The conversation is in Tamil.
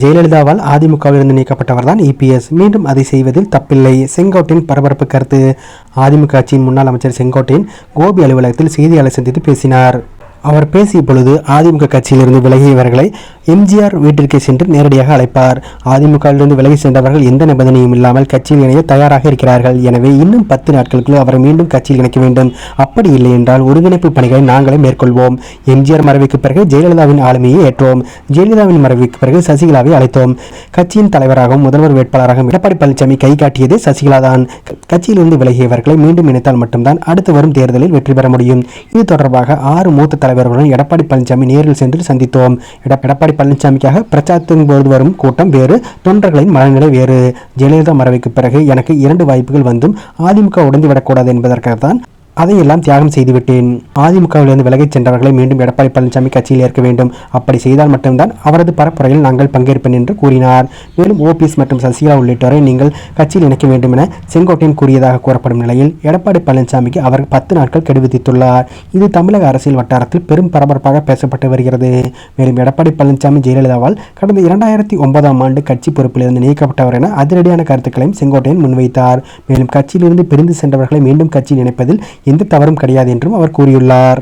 ஜெயலலிதாவால் அதிமுகவிலிருந்து நீக்கப்பட்டவர் தான் இபிஎஸ் மீண்டும் அதை செய்வதில் தப்பில்லை. செங்கோட்டையின் பரபரப்பு கருத்து. அதிமுக கட்சியின் முன்னாள் அமைச்சர் செங்கோட்டையன் கோபி அலுவலகத்தில் செய்தியாளர் சந்தித்து பேசினார். அவர் பேசிய பொழுது அதிமுக கட்சியிலிருந்து விலகியவர்களை எம்ஜிஆர் வீட்டிற்கு சென்று நேரடியாக அழைப்பார். அதிமுகவிலிருந்து விலகி சென்றவர்கள் எந்த நிபந்தனையும் இல்லாமல் கட்சியில் இணைய தயாராக இருக்கிறார்கள். எனவே இன்னும் பத்து நாட்களுக்குள் அவரை மீண்டும் கட்சியில் இணைக்க வேண்டும். அப்படி இல்லை என்றால் ஒருங்கிணைப்பு பணிகளை நாங்களே மேற்கொள்வோம். எம்ஜிஆர் மறைவுக்கு பிறகு ஜெயலலிதாவின் ஆளுமையை ஏற்றோம். ஜெயலலிதாவின் மறைவுக்கு பிறகு சசிகலாவை அழைத்தோம். கட்சியின் தலைவராகவும் முதல்வர் வேட்பாளராகவும் எடப்பாடி பழனிசாமி கை காட்டியதே சசிகலா தான். கட்சியிலிருந்து விலகியவர்களை மீண்டும் இணைத்தால் மட்டும்தான் அடுத்து வரும் தேர்தலில் வெற்றி பெற முடியும். இது தொடர்பாக ஆறு மூத்த தலைவர்களுடன் எடப்பாடி பழனிசாமி நேரில் சென்று சந்தித்தோம். எடப்பாடி பழனிசாமிக்காக பிரச்சாரத்தின் போது வரும் கூட்டம் வேறு தொண்டர்களின் மனநிலை வேறு. ஜெயலலிதா மறைவுக்கு பிறகு எனக்கு இரண்டு வாய்ப்புகள் வந்தும் அதிமுக உடைந்து விடக்கூடாது என்பதற்காக தான் அதையெல்லாம் தியாகம் செய்துவிட்டேன். அதிமுகவிலிருந்து விலகிச் சென்றவர்களை மீண்டும் எடப்பாடி பழனிசாமி கட்சியில் ஏற்க வேண்டும். அப்படி செய்தால் மட்டும்தான் அவரது பரப்புரையில் நாங்கள் பங்கேற்பேன் என்று கூறினார். மேலும் ஓபிஎஸ் மற்றும் சசிகலா உள்ளிட்டோரை நீங்கள் கட்சியில் இணைக்க வேண்டும் என செங்கோட்டையன் கூறியதாக கூறப்படும் நிலையில் எடப்பாடி பழனிசாமிக்கு அவர் பத்து நாட்கள் கெடுவித்துள்ளார் இது தமிழக அரசியல் வட்டாரத்தில் பெரும் பரபரப்பாக பேசப்பட்டு வருகிறது. மேலும் எடப்பாடி பழனிசாமி ஜெயலலிதாவால் கடந்த இரண்டாயிரத்தி ஒன்பதாம் ஆண்டு கட்சி பொறுப்பிலிருந்து நீக்கப்பட்டவர் என அதிரடியான கருத்துக்களையும் செங்கோட்டையன் முன்வைத்தார். மேலும் கட்சியிலிருந்து பிரிந்து சென்றவர்களை மீண்டும் கட்சியில் இணைப்பதில் எந்த தவறும் கிடையாது என்றும் அவர் கூறியுள்ளார்.